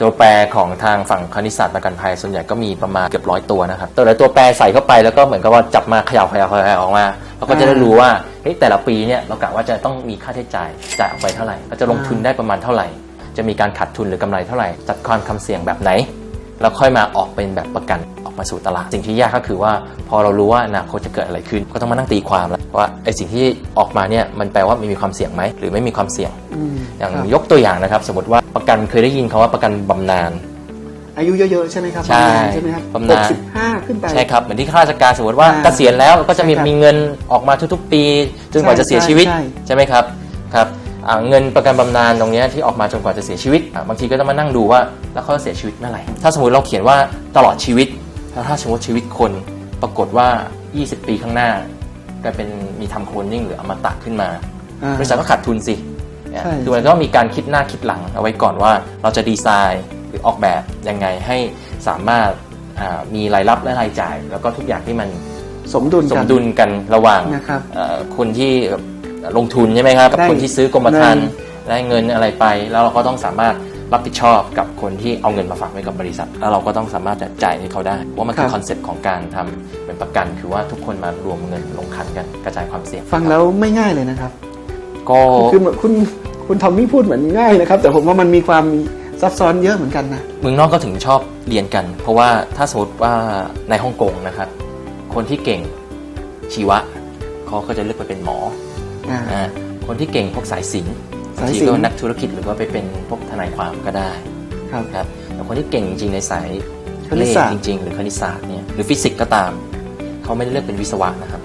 ตัวแปรของทางฝั่งคณิตศาสตร์ประกันภัยส่วนใหญ่ก็มีประมาณเกือบร้อยตัวนะครับตัวละตัวแปรใส่เข้าไปแล้วก็เหมือนกับว่าจับมาเขย่าเขย่าเขย่าออกมาเราก็จะได้รู้ว่าเฮ้ยแต่ละปีเนี่ยเรากะว่าจะต้องมีค่าใช้จ่ายจ่ายออกไปเท่าไหร่ ก็จะลงทุนได้ประมาณเท่าไหร่ จะมีการขาดทุนหรือกำไรเท่าไหร่ จัดความคำเสี่ยงแบบไหน แล้วค่อยมาออกเป็นแบบประกัน มาสู่ตลาด สิ่งที่ยากก็คือว่า พอเรารู้ว่าอนาคตจะเกิดอะไรขึ้น ก็ต้องมานั่งตีความแล้วว่าไอ้สิ่งที่ออกมาเนี่ยมันแปลว่ามันมีความเสี่ยงไหมหรือไม่มีความเสี่ยงอืมอย่างครับยกตัวอย่างนะครับ สมมติว่าประกันเคยได้ยินคาว่าประกันบำนาญอายุเยอะๆใช่ไหมครับใช่บำนาญใช่ไหมครับบำนาญหกสิบห้าขึ้นไปใช่ครับเหมือนที่ข้าราชการสมมติว่าอ่าเกษียณแล้วก็จะมีใช่ครับมีเงินออกมาทุกๆ ปีจนกว่าใช่จะเสียชีวิตใช่ใช่ไหมครับครับอ่าเงินประกันบำนาญตรงเนี้ยที่ออกมาจนกว่าจะเสียชีวิตอ่าบางทีก็ต้องมานั่งดูว่าแล้วเขาจะเสียชีวิตเมื่อไหร่ถ้าสมมติเราเขียนว่าตลอดชีวิต แล้วถ้าสมมติชีวิตคนปรากฏว่า 20 ปีข้างหน้ากลายเป็นมีทำโคลนนิ่งหรืออมตะขึ้นมาอ่าบริษัทก็ขาดทุนสิเนี่ยใช่คือมันก็มีการคิดหน้าคิดหลังเอาไว้ก่อนว่าเราจะดีไซน์หรือออกแบบยังไงให้สามารถอ่ามีรายรับและรายจ่าย แล้วก็ทุกอย่างที่มันสมดุลสกัมนดุลกันระหว่างนะครับเอ่อคนที่ลงทุนใช่ไหมครับกับได้คนที่ซื้อกรมธรรม์เงิได้เงินอะไรไป แล้วเราก็ต้องสามารถ รับผิดชอบกับคนที่เอาเงินมาฝากไว้กับบริษัท แล้วเราก็ต้องสามารถจะจ่ายให้เขาได้ ว่ามันคือคอนเซ็ปต์ของการทำเป็นประกัน คือว่าทุกคนมารวมเงินลงขันกันกระจายความเสี่ยงฟังแล้วไม่ง่ายเลยนะครับ ก็ คือเหมือนคุณคุณทอมมี่พูดเหมือนง่ายนะครับ แต่ผมว่ามันมีความซับซ้อนเยอะเหมือนกันนะ เมืองนอกก็ถึงชอบเรียนกัน เพราะว่าถ้าสมมติว่าในฮ่องกงนะครับ คนที่เก่งชีวะเขาก็จะเลือกไปเป็นหมออ่า อ่าคนที่เก่งพวกสายศิลป์สายบางทีศิลป์ก็นักธุรกิจหรือว่าไปเป็นพวกทนายความก็ได้ครับ ครับแต่คนที่เก่งจริงๆในสายคณิตศาสตร์เลขจริง ๆ หรือคณิตศาสตร์เนี่ยหรือฟิสิกส์ก็ตาม เขาไม่ได้เลือกเป็นวิศวะนะครับ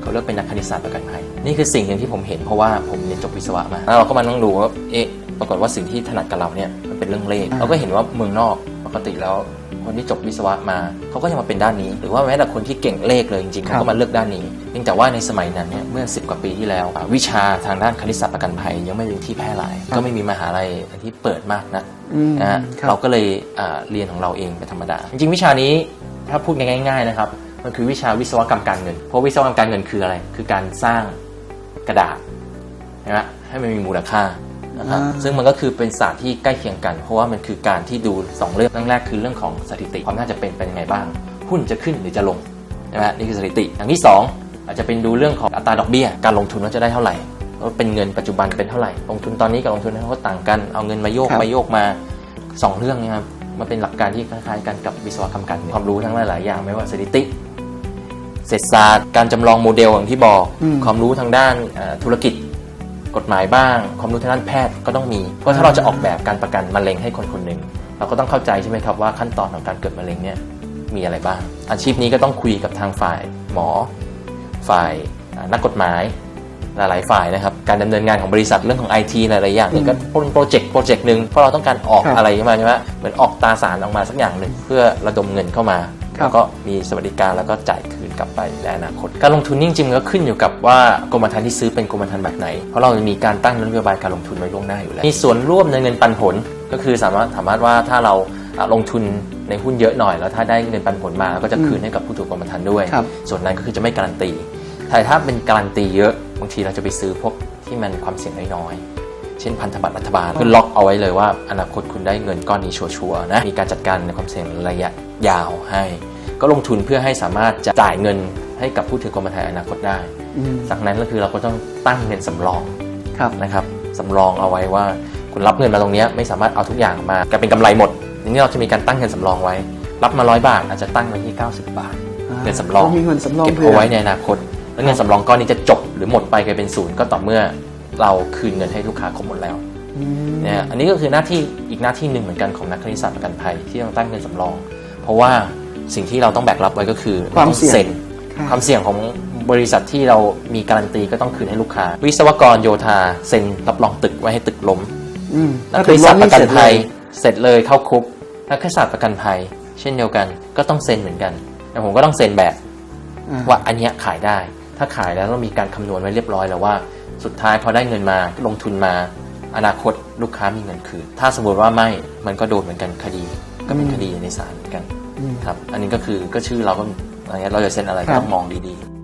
เขาเลือกเป็นนักคณิตศาสตร์ประกันภัย นี่คือสิ่งหนึ่งที่ผมเห็นเพราะว่าผมเรียนจบวิศวะมาแล้วเราก็มานั่งดูว่าเอ๊ะปรากฏว่าสิ่งที่ถนัดกับเราเนี่ยมันเป็นเรื่องเลขอ่าเราก็เห็นว่าเมืองนอกปกติแล้ว คนที่จบวิศวะมาเขาก็ยังมาเป็นด้านนี้ หรือว่าแม้แต่คนที่เก่งเลขเลยจริงๆครัเขาบก็มาเลือกด้านนี้เพียงแต่ว่าในสมัยนั้นเนี่ยเมื่อ 10 กว่าปีที่แล้วอ่าวิชาทางด้านคณิตศาสตร์ประกันภัยยังไม่เป็นที่แพร่หลาย ก็ไม่มีมหาลัยที่เปิดมากนะอืมนะฮะครับเราก็เลยอ่าเรียนของเราเองเป็นธรรมดา จริงๆ วิชานี้ถ้าพูดง่าย ๆนะครับมันคือวิชาวิศวกรรมการเงิน เพราะวิศวกรรมการเงินคืออะไร คือการสร้างกระดาษใช่ไหมให้มันมีมูลค่า นะครับอ่าซึ่งมันก็คือเป็นศาสตร์ที่ใกล้เคียงกัน เพราะว่ามันคือการที่ดูสองเรื่องเรื่องแรกคือเรื่องของสถิติความน่าจะเป็นเป็นยังไงบ้าง หุ้นจะขึ้นหรือจะลงใช่ไหมนี่คือสถิติอย่างที่สองอาจจะเป็นดูเรื่องของอัตราดอกเบี้ย การลงทุนว่าจะได้เท่าไหร่ว่าเป็นเงินปัจจุบันเป็นเท่าไหร่ลงทุนตอนนี้กับลงทุนนั้นก็ต่างกันเอาเงินมาโยกครับมาโยกมาสองเรื่องเนี้ครับมันเป็นหลักการที่คล้ายๆกันกับวิศวกรรมการเงินความรู้ทั้งหลายๆอย่างไม่ว่าสถิติเศรษฐศาสตร์การจำลองโมเดลอย่างที่บอกอืมความรู้ทางด้านเอ่อธุรกิจ กฎหมายบ้าง ความรู้ทางด้านแพทย์ก็ต้องมีเพราะถ้าเราจะออกแบบการประกันมะเร็งให้คนคนหนึ่งเราก็ต้องเข้าใจใช่ไหมครับว่าขั้นตอนของการเกิดมะเร็งเนี่ยมีอะไรบ้าง อาชีพนี้ก็ต้องคุยกับทางฝ่ายหมอ ฝ่ายอ่านักกฎหมายหลายๆฝ่ายนะครับ การดำเนินงานของบริษัทเรื่องของไอทีหลายๆอย่างเนี่ยก็เป็นโปรเจกต์โปรเจกต์หนึ่งเพราะเราต้องการออกครับอะไรขึ้นมาใช่ไหมเหมือนออกตราสารออกมาสักอย่างหนึ่งเพื่อระดมเงินเข้ามาครับแล้วก็มีสวัสดิการแล้วก็จ่ายคืน กลับไปในอนาคต การลงทุนนี่จริงๆมันก็ขึ้นอยู่กับว่ากรมธรรม์ที่ซื้อเป็นกรมธรรม์แบบไหน เพราะเรามีการตั้งนโยบายการลงทุนไว้ล่วงหน้าอยู่แล้ว มีส่วนร่วมในเงินปันผลก็คือสามารถสามารถว่าถ้าเราอะลงทุนในหุ้นเยอะหน่อย แล้วถ้าได้เงินปันผลมาก็จะคืนให้กับผู้ถือกรมธรรม์ด้วยครับส่วนนั้นก็คือจะไม่การันตีแต่ถ้าเป็นการันตีเยอะบางทีเราจะไปซื้อพวกที่มันความเสี่ยงน้อยๆ เช่นพันธบัตรรัฐบาลคือล็อกเอาไว้เลยว่า อนาคตคุณได้เงินก้อนนี้ชัวร์ๆนะมีการจัดการในความเสี่ยงระยะยาวให้ ก็ลงทุนเพื่อให้สามารถจะจ่ายเงินให้กับผู้ถือกรมธรรม์อนาคตได้อืมจากนั้นก็คือเราก็ต้องตั้งเงินสำรองครับนะครับสำรองเอาไว้ว่าคุณรับเงินมาตรงเนี้ยไม่สามารถเอาทุกอย่างมากลายเป็นกำไรหมดทีนี้เราจะมีการตั้งเงินสำรองไว้ รับมาร้อยบาทอาจจะตั้งไว้ที่ 90 บาทเงินสำรองมีเงินสำรองเก็บเผื่เอาอไว้ในอนาคตแล้วเงินสำรองก้อนนี้จะจบหรือหมดไปกลายเป็นศูนย์ก็ต่อเมื่อ เราคืนเงินให้ลูกค้าครบหมดแล้วอืมเนี่ยอันนี้ก็คือหน้าที่อีกหน้าที่หนึ่งเหมือนกันของนักคณิตศาสตร์ประกันภัยที่ต้องตั้งเงินสำรอง เพราะว่าสิ่งที่เราต้องแบกรับไว้ก็คือความเสี่ยงต้องซ็นครับความเสี่ยงของบริษัทที่เรามีการันตีก็ต้องคืนให้ลูกค้า วิศวกรโยธาเซ็นรับรองตึกไว้ให้ตึกล้มอืมนักถ้าคณิตศาสตร์ประกันภัยเสร็จเลเสร็จเลยเข้าคุกนักคณิตศาสตร์ประกันภัย เช่นเดียวกันก็ต้องเซ็นเหมือนกันแต่ผมก็ต้องเซ็นแบบอ่าว่าอันเนี้ยขายได้ ถ้าขายแล้วต้องมีการคำนวณไว้เรียบร้อยแล้วว่า สุดท้ายพอได้เงินมาลงทุนมา อนาคตลูกค้ามีเงินคืน ถ้าสมมติว่าไม่มันก็โดนเหมือนกันคดีก็เป็นอืมคดีในศาลเหมือนกันอืมครับ อันนี้ก็คือก็ชื่อเราก็อะไรเงี้ยเราจะเซ็นอะไรครัก็บต้องมองดีๆ